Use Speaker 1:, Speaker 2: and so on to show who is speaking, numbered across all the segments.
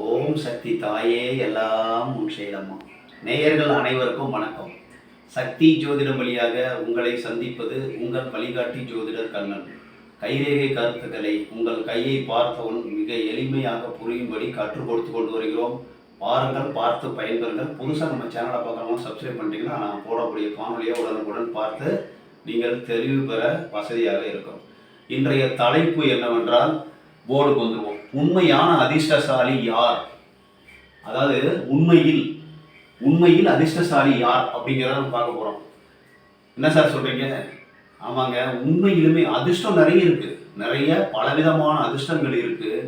Speaker 1: ஓம் சக்தி தாயே எல்லாம் உன் செயலம்மா நேயர்கள் அனைவருக்கும் வணக்கம். சக்தி ஜோதிடம் வழியாக உங்களை சந்திப்பது உங்கள் வழிகாட்டி ஜோதிடர் கண்ணன். கைரேகை கருத்துக்களை உங்கள் கையை பார்த்தவன் மிக எளிமையாக புரியும்படி கற்றுக் கொடுத்து கொண்டு வருகிறோம். பாருங்கள் பார்த்து பயன்பெறுங்கள். புதுசாக நம்ம சேனலை பார்க்காம சப்ஸ்கிரைப் பண்ணிட்டீங்கன்னா நான் போடக்கூடிய காணொலியை உடனுக்குடன் பார்த்து நீங்கள் தெளிவு பெற வசதியாக இருக்கும். இன்றைய தலைப்பு என்னவென்றால் போர்டுக்கு வந்துருவோம். உண்மையான அதிர்ஷ்டசாலி யார்? அதாவது உண்மையில் உண்மையில் அதிர்ஷ்டசாலி யார் அப்படிங்கிறத நம்ம பார்க்க போகிறோம் என்ன சார் சொல்கிறீங்க ஆமாங்க உண்மையிலுமே அதிர்ஷ்டம் நிறைய இருக்குது நிறைய பலவிதமான அதிர்ஷ்டங்கள் இருக்குது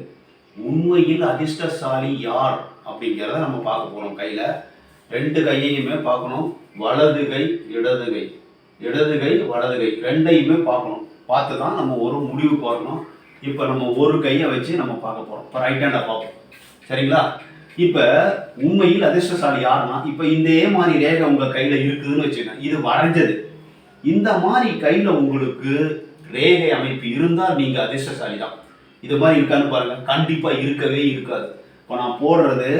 Speaker 1: உண்மையில் அதிர்ஷ்டசாலி யார் அப்படிங்கிறத நம்ம பார்க்க போகிறோம் கையில். ரெண்டு கையையுமே பார்க்கணும். வலது கை இடது கை. இடது கை வலது கை. ரெண்டையுமே பார்க்கணும். பார்த்து தான் நம்ம ஒரு முடிவுக்கு வரணும். இப்போ நம்ம ஒரு கையை வச்சு நம்ம பார்க்க போகிறோம் இப்போ ரைட் ஹேண்டை பார்ப்போம். சரிங்களா? இப்போ உண்மையில் அதிர்ஷ்டசாலி யாருன்னா இப்போ இதே மாதிரி ரேகை உங்கள் கையில் இருக்குதுன்னு வச்சுக்கோங்க. இது வரைஞ்சது. இந்த மாதிரி கையில் உங்களுக்கு ரேகை அமைப்பு இருந்தால் நீங்கள் அதிர்ஷ்டசாலி தான். இது மாதிரி இருக்கான்னு பாருங்க. கண்டிப்பாக இருக்கவே இருக்காது. இப்போ நான் போடுறது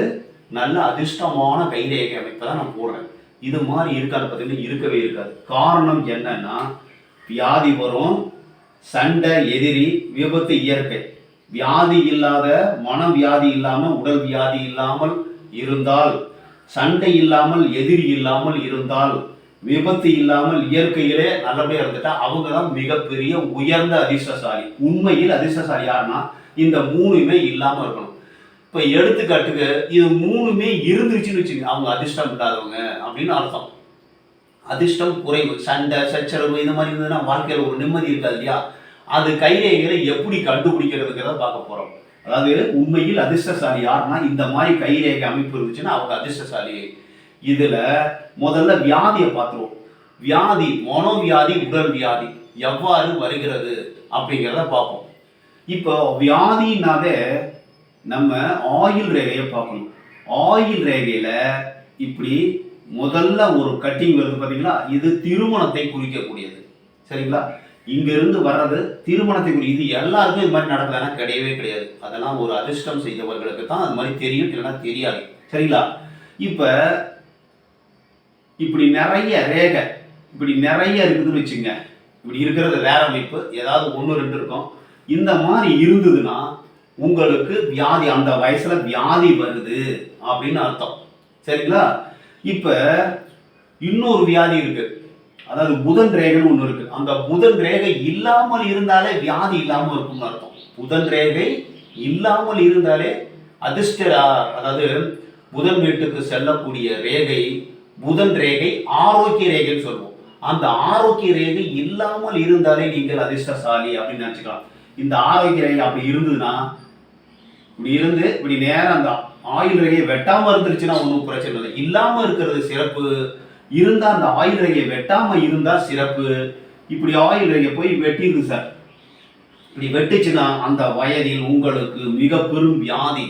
Speaker 1: நல்ல அதிர்ஷ்டமான கைரேகை அமைப்பை தான் நான் போடுறேன். இது மாதிரி இருக்காது பார்த்தீங்கன்னா இருக்கவே இருக்காது. காரணம் என்னன்னா வியாதி வரும் சண்டை எதிரி விபத்து இயற்கை. வியாதி இல்லாத மன வியாதி இல்லாமல் உடல் வியாதி இல்லாமல் இருந்தால் சண்டை இல்லாமல் எதிரி இல்லாமல் இருந்தால் விபத்து இல்லாமல் இயற்கையிலே நல்லபடியாக இருந்துட்டா அவங்க தான் மிகப்பெரிய உயர்ந்த அதிர்ஷ்டசாலி. உண்மையில் அதிர்ஷ்டசாலி யாருன்னா இந்த மூணுமே இல்லாமல் இருக்கணும். இப்போ எடுத்துக்காட்டுக்கு இது மூணுமே இருந்துச்சுன்னு வச்சுங்க அவங்க அதிர்ஷ்டம் இல்லாதவங்க அப்படின்னு அர்த்தம். அதிர்ஷ்டம் குறைவு சண்டை சச்சரவு இந்த மாதிரி இருந்ததுன்னா வாழ்க்கையில் ஒரு நிம்மதி இருக்காது இல்லையா? அது கைரேகைகளை எப்படி கண்டுபிடிக்கிறதுங்கிறத பார்க்க போகிறோம் அதாவது உண்மையில் அதிர்ஷ்டசாலி யாருன்னா இந்த மாதிரி கைரேகை அமைப்பு இருந்துச்சுன்னா அவங்க அதிர்ஷ்டசாலி. இதில் முதல்ல வியாதியை பார்த்துருவோம். வியாதி மனோவியாதி உடல் வியாதி எவ்வாறு வருகிறது அப்படிங்கிறத பார்ப்போம். இப்போ வியாதினாவே நம்ம ஆயில் ரேகையை பார்க்கணும். ஆயில் ரேகையில் இப்படி முதல்ல ஒரு கட்டிங் வருது பார்த்தீங்களா இது திருமணத்தை குறிக்கக்கூடியது. சரிங்களா? இங்கிருந்து வர்றது திருமணத்தை குறி இது எல்லாருக்கும் இது மாதிரி நடக்கலைன்னா கிடையவே கிடையாது. அதெல்லாம் ஒரு அதிர்ஷ்டம் செய்தவர்களுக்கு தான் அது மாதிரி தெரியும் இல்லைன்னா தெரியாது. சரிங்களா? இப்போ இப்படி நிறைய ரேகை இப்படி நிறைய இருக்குதுன்னு வச்சுங்க இப்படி இருக்கிறது வேற அமைப்பு ஏதாவது ஒன்று ரெண்டு இருக்கும். இந்த மாதிரி இருந்ததுன்னா உங்களுக்கு வியாதி அந்த வயசுல வியாதி வருது அப்படின்னு அர்த்தம். சரிங்களா? இப்போ இன்னொரு வியாதி இருக்கு. அதாவது புதன் ரேகைன்னு ஒன்று இருக்கு. அந்த புதன் ரேகை இல்லாமல் இருந்தாலே வியாதி இல்லாமல் இருக்கும்னு அர்த்தம். புதன் ரேகை இல்லாமல் இருந்தாலே அதிர்ஷ்டரா அதாவது புதன் வீட்டுக்கு செல்லக்கூடிய ரேகை புதன் ரேகை ஆரோக்கிய ரேகைன்னு சொல்லுவோம். அந்த ஆரோக்கிய ரேகை இல்லாமல் இருந்தாலே நீங்கள் அதிர்ஷ்டசாலி அப்படின்னு நினச்சிக்கலாம். இந்த ஆரோக்கிய ரேகை அப்படி இருந்ததுன்னா இப்படி இருந்து இப்படி நேரம் தான் ஆயுள் ரகையை வெட்டாமல் இருந்துருச்சுன்னா ஒன்றும் பிரச்சனை இல்லை. இல்லாமல் இருக்கிறது சிறப்பு. இருந்தால் அந்த ஆயுள் ரேகையை வெட்டாமல் இருந்தால் சிறப்பு. இப்படி ஆயுள் ரேகை போய் வெட்டிடுது சார் இப்படி வெட்டுச்சுன்னா அந்த வயதில் உங்களுக்கு மிக பெரும் வியாதி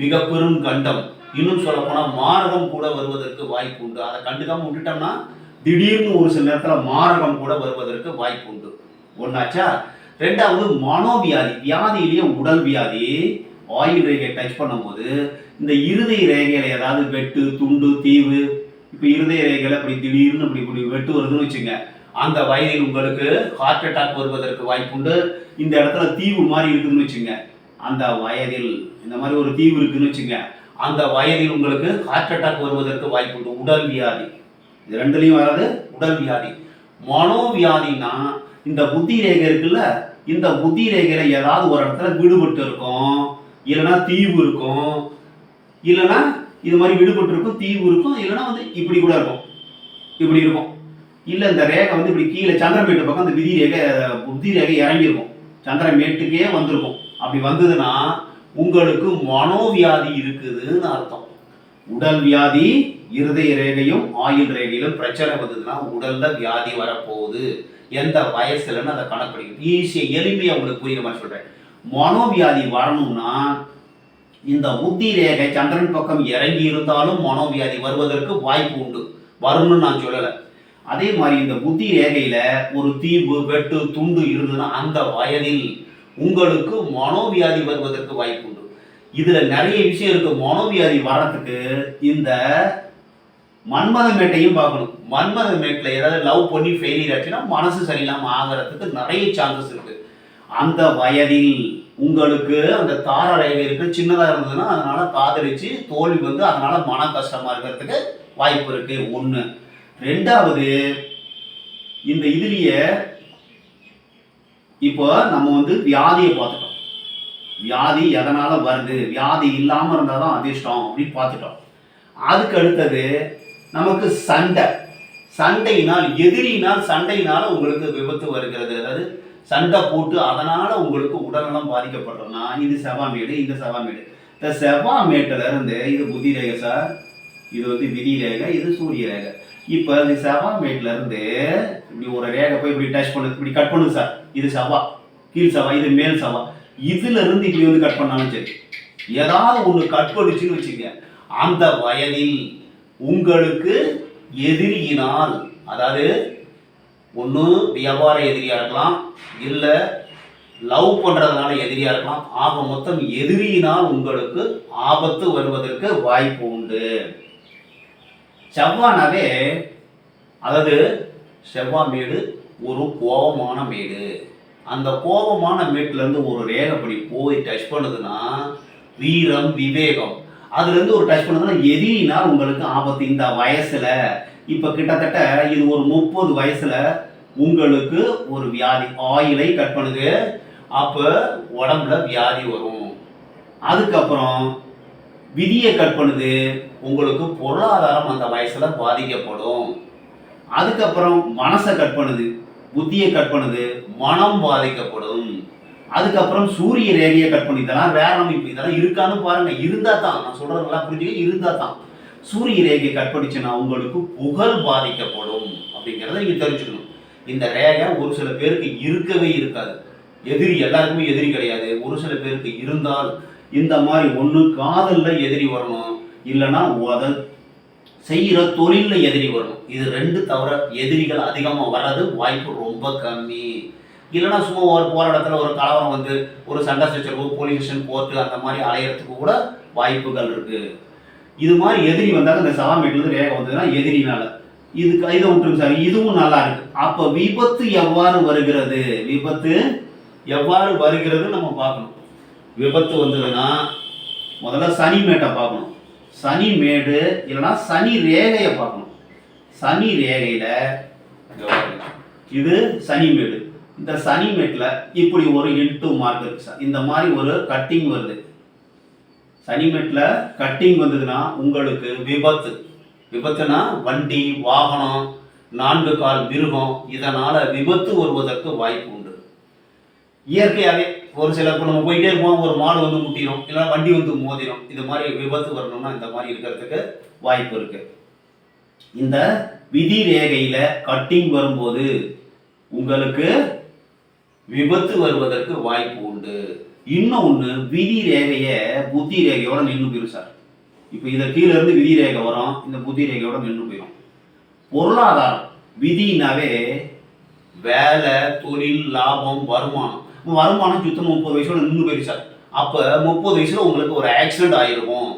Speaker 1: மிக பெரும் கண்டம். இன்னும் சொல்ல போனா மாரகம் கூட வருவதற்கு வாய்ப்பு உண்டு. அதை கண்டுக்காம விட்டுட்டோம்னா திடீர்னு ஒரு சில நேரத்தில் மாரகம் கூட வருவதற்கு வாய்ப்பு உண்டு. ஒன்னாச்சா ரெண்டாவது மனோவியாதி வியாதியிலேயே உடல் வியாதி. ஆயுள் ரேகையை டச் பண்ணும்போது இந்த இருதய ரேகையில் ஏதாவது வெட்டு துண்டு தீவு இப்போ இருதய ரேகையில் அப்படி திடீர்னு இப்படி இப்படி வெட்டு வருதுன்னு வச்சுங்க அந்த வயதில் உங்களுக்கு ஹார்ட் அட்டாக் வருவதற்கு வாய்ப்புண்டு இந்த இடத்துல தீவு மாதிரி இருக்குதுன்னு வச்சுங்க அந்த வயதில் இந்த மாதிரி ஒரு தீவு இருக்குன்னு வச்சுங்க அந்த வயதில் உங்களுக்கு ஹார்ட் அட்டாக் வருவதற்கு வாய்ப்புண்டு உடல் வியாதி. இது ரெண்டுலையும் வராது உடல் வியாதி. மனோவியாதினா இந்த புத்தி ரேகை இருக்குல்ல இந்த புத்தி ரேகையில ஏதாவது ஒரு இடத்துல விடுபட்டு இருக்கும். இல்லைன்னா தீவு இருக்கும். இல்லைன்னா இது மாதிரி விடுபட்டு இருக்கும் தீவு இருக்கும். இல்லைன்னா வந்து இப்படி கூட இருக்கும். இப்படி இருக்கும். இல்லை இந்த ரேகை வந்து இப்படி கீழே சந்திரமேட்டு பக்கம் அந்த விதி ரேகை புத்தி ரேகை இறங்கியிருக்கும். சந்திரமேட்டுக்கே வந்திருக்கும். அப்படி வந்ததுன்னா உங்களுக்கு மனோவியாதி இருக்குதுன்னு அர்த்தம். உடல் வியாதி இருதய ரேகையும் ஆயுள் ரேகையிலும் பிரச்சனை வந்ததுன்னா உடல்ல வியாதி வரப்போகுது. எந்த வயசுலன்னு அதை கணக்கு ஈஸியாக எளிமையாக உங்களுக்கு புரியுற மாதிரி சொல்கிறேன் மனோவியாதி வரணும்னா இந்த புத்தி ரேகை சந்திரன் பக்கம் இறங்கி இருந்தாலும் மனோவியாதி வருவதற்கு வாய்ப்பு உண்டு. வரும்னு நான் சொல்லலை. அதே மாதிரி இந்த புத்தி ரேகையில் ஒரு தீவு வெட்டு துண்டு இருந்ததுன்னா அந்த வயதில் உங்களுக்கு மனோவியாதி வருவதற்கு வாய்ப்பு உண்டு. இதில் நிறைய விஷயம் இருக்கு. மனோவியாதி வர்றதுக்கு இந்த மன்மத மேட்டையும் பார்க்கணும். மன்மத மேட்ல ஏதாவது லவ் பண்ணி ஃபெயிலியர் ஆச்சுன்னா மனசு சரியில்லாமல் ஆகிறதுக்கு நிறைய சான்சஸ் இருக்குது அந்த வயதில் உங்களுக்கு அந்த தார ரேகை இருக்கு சின்னதாக இருந்ததுன்னா அதனால காதலிச்சு தோல்வி வந்து அதனால மன கஷ்டமா இருக்கிறதுக்கு வாய்ப்பு இருக்கு. ஒன்று ரெண்டாவது இந்த இதுலயே இப்போ நம்ம வந்து வியாதியை பார்த்துட்டோம். வியாதி எதனால வருது? வியாதி இல்லாமல் இருந்தால் தான் அதிர்ஷ்டம் அப்படின்னு பார்த்துட்டோம். அதுக்கு அடுத்தது நமக்கு சண்டை. சண்டையினால் எதிரியினால் சண்டையினால் உங்களுக்கு விபத்து வருகிறது. அதாவது சண்டை போட்டு அதனால உங்களுக்கு உடல்நலம் பாதிக்கப்படுறோம்னா இது செவ்வாமேடு இந்த செவ்வாமேடு இந்த செவ்வாமேட்டில் இருந்து இது புத்தி ரேகை சார் இது வந்து விதி ரேகை இது சூரிய ரேகை. இப்போ இந்த செவ்வாமேட்டில் இருந்து இப்படி ஒரு ரேகை போய் இப்படி டச் பண்ணுது இப்படி கட் பண்ணுது சார். இது செவ்வா கீழ் செவ்வா இது மேல் செவ்வா இதுல இருந்து இப்படி வந்து கட் பண்ணாலும் சரி. ஏதாவது ஒன்று கட் பண்ணுச்சுன்னு வச்சுக்க அந்த வயதில் உங்களுக்கு எதிரியினால் அதாவது ஒன்று வியாபார எதிரியாக இருக்கலாம் இல்லை லவ் பண்ணுறதுனால எதிரியாக இருக்கலாம். ஆக மொத்தம் எதிரியினால் உங்களுக்கு ஆபத்து வருவதற்கு வாய்ப்பு உண்டு. செவ்வானாவே அதாவது செவ்வா மேடு ஒரு கோபமான மேடு. அந்த கோபமான மேட்லேருந்து இருந்து ஒரு ரேகைப்படி போய் டச் பண்ணுதுன்னா வீரம் விவேகம். அதுலேருந்து ஒரு டச் பண்ணதுன்னா எதிரினால் உங்களுக்கு ஆபத்து. இந்த வயசில் இப்போ கிட்டத்தட்ட இது ஒரு முப்பது வயசில் உங்களுக்கு ஒரு வியாதி ஆயிலை கட் பண்ணுது அப்போ உடம்புல வியாதி வரும். அதுக்கப்புறம் விதியை கட் பண்ணுது. உங்களுக்கு பொருளாதாரம் அந்த வயசில் பாதிக்கப்படும். அதுக்கப்புறம் மனசை கட் பண்ணுது. புத்தியை கட் பண்ணுது. மனம் பாதிக்கப்படும். அதுக்கப்புறம் சூரிய ரேகையை கட் பண்ணி. இதெல்லாம் வேற அமைப்பு இதெல்லாம் இருக்கான்னு பாருங்க. இருந்தா தான். நான் சொல்றதெல்லாம் புரிஞ்சுக்க? இருந்தா தான். சூரிய ரேகையை கட் பண்ணிச்சுன்னா உங்களுக்கு புகழ் பாதிக்கப்படும். அப்படிங்கிறத நீங்க தெரிஞ்சுக்கணும். இந்த ரேகை ஒரு சில பேருக்கு இருக்கவே இருக்காது. எதிரி எல்லாருக்குமே எதிரி கிடையாது. ஒரு சில பேருக்கு இருந்தால் இந்த மாதிரி ஒன்று காதலில் எதிரி வரணும். இல்லைன்னா அதை செய்கிற தொழிலில் எதிரி வரணும். இது ரெண்டு தவிர எதிரிகள் அதிகமாக வர்றது வாய்ப்பு ரொம்ப கம்மி. இல்லைன்னா சும்மா ஒரு போராட்டத்தில் ஒரு கலவரம் வந்து ஒரு சண்டை சச்சரவு போலீஸ் ஸ்டேஷன் கோர்ட்டு அந்த மாதிரி அலையிறதுக்கு கூட வாய்ப்புகள் இருக்குது இது மாதிரி எதிரி வந்தாங்க இந்த சவாமேட்ல இருந்து ரேகை வந்ததுன்னா எதிரினால இது இதை விட்டுருங்க சார் இதுவும் நல்லா இருக்கு. அப்ப விபத்து எவ்வாறு வருகிறது? விபத்து எவ்வாறு வருகிறது நம்ம பார்க்கணும். விபத்து வந்ததுன்னா முதல்ல சனி மேட்டை பார்க்கணும். சனி மேடு இல்லைன்னா சனி ரேகையை பார்க்கணும். சனி ரேகையில இது சனி மேடு. இந்த சனி மேட்ல இப்படி ஒரு இன்ட்டு மார்க் இருக்கு சார். இந்த மாதிரி ஒரு கட்டிங் வருது. சனி மேட்ல கட்டிங் வந்ததுன்னா உங்களுக்கு விபத்து. விபத்துனா வண்டி வாகனம் நான்கு கால் மிருகம் இதனால் விபத்து வருவதற்கு வாய்ப்பு உண்டு. இயற்கையாகவே ஒரு சில இப்போ நம்ம போயிட்டே இருப்போம் ஒரு மாடு வந்து முட்டிடும் இல்லைன்னா வண்டி வந்து மோதிடும் இது மாதிரி விபத்து வரணும்னா இந்த மாதிரி இருக்கிறதுக்கு வாய்ப்பு இருக்கு. இந்த விதி ரேகையில் கட்டிங் வரும்போது உங்களுக்கு விபத்து வருவதற்கு வாய்ப்பு உண்டு. இன்னொன்று விதி ரேகையை புத்தி ரேகையோட நின்று போயிடும் சார் இப்போ இதை கீழே இருந்து விதி ரேகை வரும். இந்த புத்தி ரேகையோட நின்று போயிடும் பொருளாதாரம் விதினாவே வேலை தொழில் லாபம் வருமானம். வருமானம் சுத்தம் முப்பது வயசுல நின்று போயிடுச்சு சார். அப்போ முப்பது வயசுல உங்களுக்கு ஒரு ஆக்சிடென்ட் ஆகிருக்கும்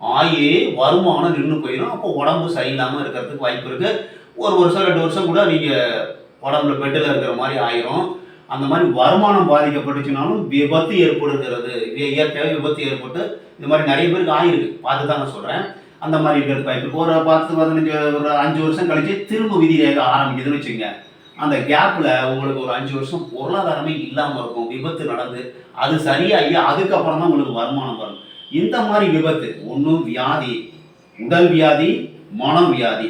Speaker 1: ஆகி வருமானம் நின்று போயிடும் அப்போ உடம்பு சரியில்லாமல் இருக்கிறதுக்கு வாய்ப்பு இருக்குது ஒரு வருஷம் ரெண்டு வருஷம் கூட நீங்கள் உடம்புல பெட்டில் இருக்கிற மாதிரி ஆயிரும். அந்த மாதிரி வருமானம் பாதிக்கப்பட்டுச்சுனாலும் விபத்து ஏற்படுகிறது. இயற்கையாக விபத்து ஏற்பட்டு இந்த மாதிரி நிறைய பேருக்கு ஆயிருக்கு. பார்த்து தான் நான் சொல்கிறேன் அந்த மாதிரி இருக்கிறது இப்போ ஒரு பத்து பதினஞ்சு ஒரு அஞ்சு வருஷம் கழிச்சு திரும்ப விதி ரேகை ஆரம்பிக்குதுன்னு வச்சுங்க அந்த கேப்பில் உங்களுக்கு ஒரு அஞ்சு வருஷம் பொருளாதாரமே இல்லாமல் இருக்கும். விபத்து நடந்து அது சரியாகி அதுக்கப்புறம் தான் உங்களுக்கு வருமானம் வரும். இந்த மாதிரி விபத்து ஒன்றும் வியாதி உடல் வியாதி மனம் வியாதி.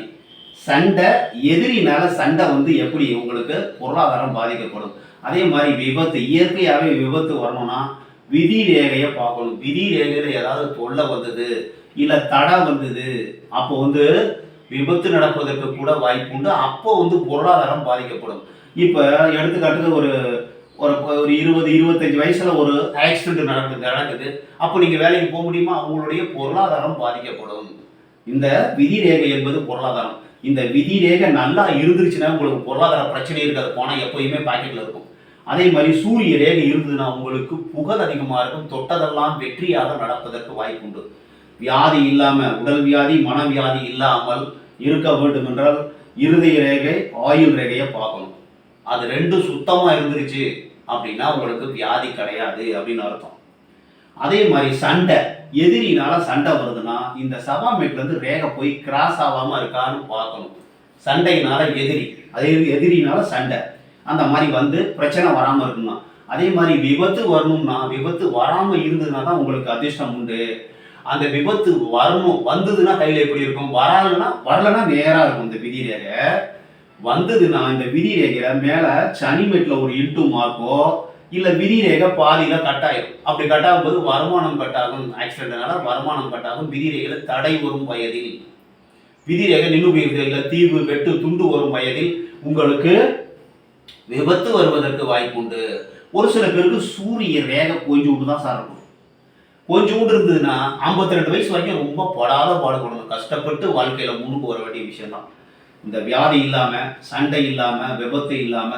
Speaker 1: சண்டை எதிரினால சண்டை வந்து எப்படி உங்களுக்கு பொருளாதாரம் பாதிக்கப்படும்? அதே மாதிரி விபத்து இயற்கையாகவே விபத்து வரணும்னா விதி ரேகையை பார்க்கணும். விதி ரேகையில் ஏதாவது தொல்லை வந்தது இல்லை தடை வந்தது அப்போ வந்து விபத்து நடப்பதற்கு கூட வாய்ப்பு உண்டு. அப்போ வந்து பொருளாதாரம் பாதிக்கப்படும். இப்போ எடுத்துக்காட்டுக்கு ஒரு ஒரு ஒரு இருபது இருபத்தஞ்சு வயசில் ஒரு ஆக்சிடென்ட் நடக்குது நடக்குது. அப்போ நீங்கள் வேலைக்கு போக முடியுமா? அவங்களுடைய பொருளாதாரம் பாதிக்கப்படும். இந்த விதி ரேகை என்பது பொருளாதாரம். இந்த விதி ரேகை நல்லா இருந்துருச்சுன்னா உங்களுக்கு பொருளாதார பிரச்சனை இருக்காது. போனால் எப்பயுமே பாக்கெட்டில் இருக்கும். அதே மாதிரி சூரிய ரேகை இருந்ததுன்னா உங்களுக்கு புகழ் அதிகமாக இருக்கும். தொட்டதெல்லாம் வெற்றியாக நடப்பதற்கு வாய்ப்புண்டு. வியாதி இல்லாமல் உடல் வியாதி மனவியாதி இல்லாமல் இருக்க வேண்டும் என்றால் இருதய ரேகை ஆயுள் ரேகையை பார்க்கணும். அது ரெண்டும் சுத்தமாக இருந்துருச்சு அப்படின்னா உங்களுக்கு வியாதி கிடையாது அப்படின்னு அர்த்தம். அதே மாதிரி சண்டை. எதிரினால சண்டை வருதுன்னா இந்த சபாமேட்லேருந்து ரேகை போய் கிராஸ் ஆகாமல் இருக்கான்னு பார்க்கணும். சண்டையினால எதிரி. அதே எதிரினால சண்டை. அந்த மாதிரி வந்து பிரச்சனை வராமல் இருக்குமா? அதே மாதிரி விபத்து வரணும்னா விபத்து வராமல் இருந்ததுன்னா தான் உங்களுக்கு அதிர்ஷ்டம் உண்டு. அந்த விபத்து வரணும் வந்ததுன்னா கையில் எப்படி இருக்கும்? வராதுன்னா வரலன்னா நேராக இருக்கும் இந்த விதி ரேகை. வந்ததுன்னா இந்த விதி ரேகையில மேலே சனிமெட்டில் ஒரு இன்ட்டு மார்க்கோ இல்லை விதி ரேகை பாதியில் கட் ஆயிடும் அப்படி கட் ஆகும்போது வருமானம் கட்டாகும். ஆக்சிடென்ட்னால வருமானம் கட்டாகும். விதி ரேகையில் தடை வரும் வயதில். விதி ரேகை நின்று போயிருது இல்லை தீவு வெட்டு துண்டு வரும் வயதில். உங்களுக்கு விபத்து வருவதற்கு வாய்ப்புண்டு. ஒரு சில பேருக்கு சூரியன் வேக கொஞ்சோண்டு தான் சார் இருக்கும். கொஞ்சோண்டு இருந்ததுன்னா ஐம்பத்தி ரெண்டு வயசு வரைக்கும் ரொம்ப படாத பாடுபடணும் கஷ்டப்பட்டு வாழ்க்கையில முன்னுக்கு வர வேண்டிய விஷயம் தான் இந்த வியாதி இல்லாம சண்டை இல்லாம விபத்து இல்லாம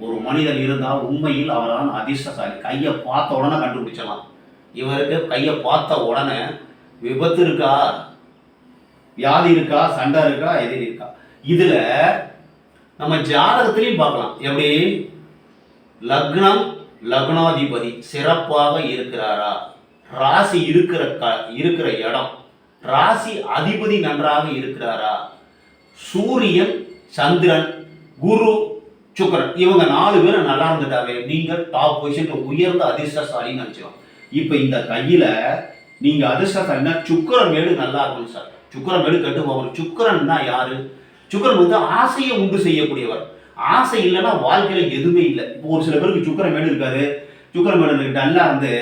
Speaker 1: ஒரு மனிதன் இருந்தால் உண்மையில் அவரால் அதிர்ஷ்டசாலி. கையை பார்த்த உடனே கண்டுபிடிச்சலாம் இவருக்கு கையை பார்த்த உடனே விபத்து இருக்கா? வியாதி இருக்கா? சண்டை இருக்கா? எதிரி இருக்கா? இதில் நம்ம ஜாதகத்திலையும் பார்க்கலாம். எப்படி? லக்னம் லக்னாதிபதி சிறப்பாக இருக்கிறாரா? ராசி இருக்கிற க இருக்கிற இடம். ராசி அதிபதி நன்றாக இருக்கிறாரா? சூரியன் சந்திரன் குரு சுக்கரன். இவங்க நாலு பேரும் நல்லா இருந்துட்டாவே. நீங்கள் டாப் பொசிஷன்ல உயர்ந்த அதிர்ஷ்டசாலின்னு நினச்சிக்கலாம் இப்போ இந்த கையில் நீங்கள் அதிர்ஷ்டசாலினா சுக்கரன் மேடு நல்லா இருக்கணும் சார். சுக்கரன் மேடு கட்டு போகணும். சுக்கரன்னா யாரு? சுக்கரன் வந்து ஆசையை உண்டு செய்யக்கூடியவர். ஆசை இல்லைன்னா வாழ்க்கையில் எதுவுமே இல்லை. இப்போ ஒரு சில பேருக்கு சுக்கரன் மேடு இருக்காது. சுக்கரன் மேடு நல்லா வந்து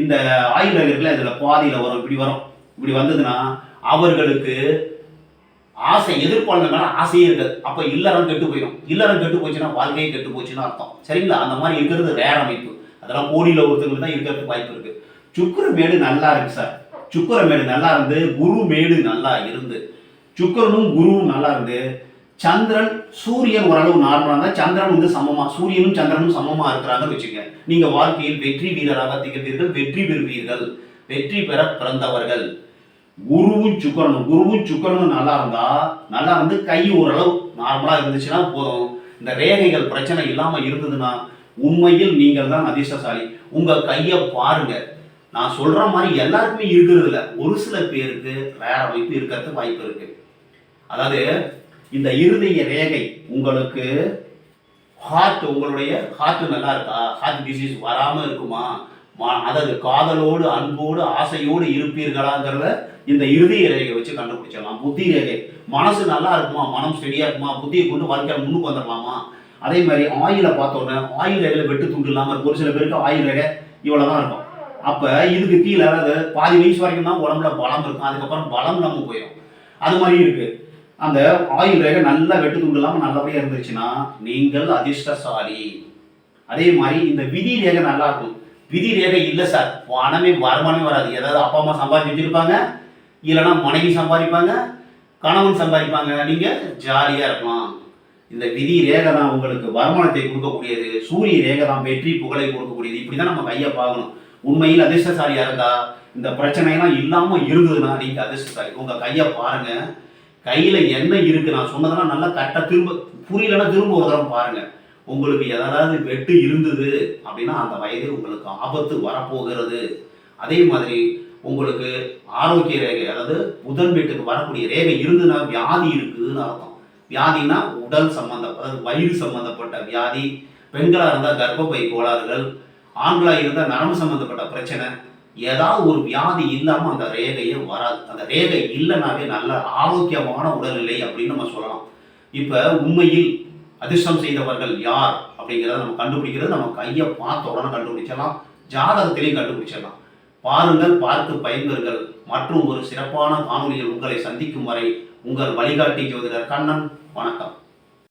Speaker 1: இந்த ஆயுள் இருக்குல்ல இதில் பாதியில் வரும். இப்படி வரும். இப்படி வந்ததுன்னா அவர்களுக்கு ஆசை எதிர்பார்ந்த ஆசையே இருக்காது. அப்போ இல்லறம் கெட்டு போயிடும். இல்லறம் கெட்டு போச்சுன்னா வாழ்க்கையே கெட்டு போச்சுன்னு அர்த்தம். சரிங்களா? அந்த மாதிரி இருக்கிறது ரேர் அமைப்பு. அதெல்லாம் கோடியில் ஒருத்தங்களுக்கு தான் இருக்கிறதுக்கு வாய்ப்பு இருக்குது சுக்கர மேடு நல்லா இருக்கு சார் சுக்கர மேடு நல்லா இருந்து குரு மேடு நல்லா இருந்து சுக்கரனும் குருவும் நல்லா இருந்து சந்திரன் சூரியன் ஓரளவு நார்மலாக இருந்தால் சந்திரன் வந்து சமமாக சூரியனும் சந்திரனும் சமமாக இருக்கிறாங்கன்னு வச்சுக்க நீங்கள் வாழ்க்கையில் வெற்றி வீரராக திகழ்வீர்கள் வெற்றி பெறுவீர்கள் வெற்றி பெற பிறந்தவர்கள். குருவும் சுக்கரனும் குருவும் சுக்கரனும் நல்லா இருந்தா நல்லா இருந்து கை ஓரளவு நார்மலா இருந்துச்சுன்னா போதும். இந்த ரேகைகள் பிரச்சனை இல்லாம இருந்ததுன்னா உண்மையில் நீங்கள் தான் அதிர்ஷ்டசாலி. உங்க கையை பாருங்க. நான் சொல்ற மாதிரி எல்லாருக்குமே இருக்கிறது இல்லை ஒரு சில பேருக்கு வேற அமைப்பு இருக்கிறதுக்கு வாய்ப்பு இருக்கு. அதாவது இந்த இருதய ரேகை உங்களுக்கு ஹார்ட் உங்களுடைய ஹார்ட் நல்லா இருக்கா? ஹார்ட் டிசீஸ் வராம இருக்குமா? மா- அதாவது காதலோடு அன்போடு ஆசையோடு இருப்பீர்களாங்கிறத இந்த இருதய ரேகை வச்சு கண்டுபிடிச்சிடலாம். புத்தி ரேகை. மனசு நல்லா இருக்குமா? மனம் ஸ்டெடியா இருக்குமா? புத்தியை கொண்டு வாழ்க்கையில் முன்னுக்கு வந்துடலாமா? அதே மாதிரி ஆயில பார்த்தோன்னே ஆயில் ரேகையில வெட்டு துண்டு இல்லாமல் இருக்கும். ஒரு சில பேருக்கு ஆயில் ரேகை இவ்வளவுதான் இருக்கும். அப்ப இதுக்கு கீழே அதாவது பாதி வயசு வரைக்கும் தான் உடம்புல பலம் இருக்கும். அதுக்கப்புறம் பலம் நம்ம போயிடும் அது மாதிரி இருக்கு. அந்த ஆயில் ரேகை நல்லா வெட்டு துண்டு இல்லாமல் நல்லபடியாக இருந்துச்சுன்னா நீங்கள் அதிர்ஷ்டசாலி. அதே மாதிரி இந்த விதி ரேகை நல்லா இருக்கும். விதி ரேகை இல்லை சார். பணமே வருமானமே வராது. ஏதாவது அப்பா அம்மா சம்பாதிச்சு வச்சிருப்பாங்க. இல்லைன்னா மனைவி சம்பாதிப்பாங்க. கணவன் சம்பாதிப்பாங்க. நீங்கள் ஜாலியாக இருக்கலாம். இந்த விதி ரேகை தான் உங்களுக்கு வருமானத்தை கொடுக்கக்கூடியது. சூரிய ரேகை தான். வெற்றி புகழை கொடுக்கக்கூடியது. இப்படி தான் நம்ம கையை பார்க்கணும். உண்மையில் அதிர்ஷ்டசாலியாக இருந்தா இந்த பிரச்சனைலாம் இல்லாமல் இருந்ததுன்னா நீங்கள் அதிர்ஷ்டசாலி. உங்கள் கையை பாருங்கள் கையில் என்ன இருக்கு? நான் சொன்னதெல்லாம் நல்லா கரெக்டாக திரும்ப புரியலன்னா திரும்ப ஒரு தடவை பாருங்கள் உங்களுக்கு ஏதாவது வெட்டு இருந்தது அப்படின்னா அந்த வயதில் உங்களுக்கு ஆபத்து வரப்போகிறது. அதே மாதிரி உங்களுக்கு ஆரோக்கிய ரேகை அதாவது புதன் வீட்டுக்கு வரக்கூடிய ரேகை இருந்ததுன்னா வியாதி இருக்குதுன்னு அர்த்தம். வியாதினா உடல் சம்பந்தம் அதாவது வயிறு சம்பந்தப்பட்ட வியாதி. பெண்களாக இருந்தால் கர்ப்பப்பை கோளாறுகள் ஆண்களாக இருந்தால் நரம்பு சம்மந்தப்பட்ட பிரச்சனை ஏதாவது ஒரு வியாதி இல்லாமல் அந்த ரேகையே வராது. அந்த ரேகை இல்லைனாவே நல்ல ஆரோக்கியமான உடல்நிலை அப்படின்னு நம்ம சொல்லலாம். இப்போ உண்மையில் அதிர்ஷ்டம் செய்தவர்கள் யார் அப்படிங்கிறத நம்ம கண்டுபிடிக்கிறது நம்ம கையை பார்த்த உடனே கண்டுபிடிச்சிடலாம். ஜாதகத்திலையும் கண்டுபிடிச்சிடலாம். பாருங்கள் பார்த்து பயன்பெறுங்கள். மற்றும் ஒரு சிறப்பான காணொலியில் உங்களை சந்திக்கும் வரை உங்கள் வழிகாட்டி ஜோதிடர் கண்ணன். வணக்கம்.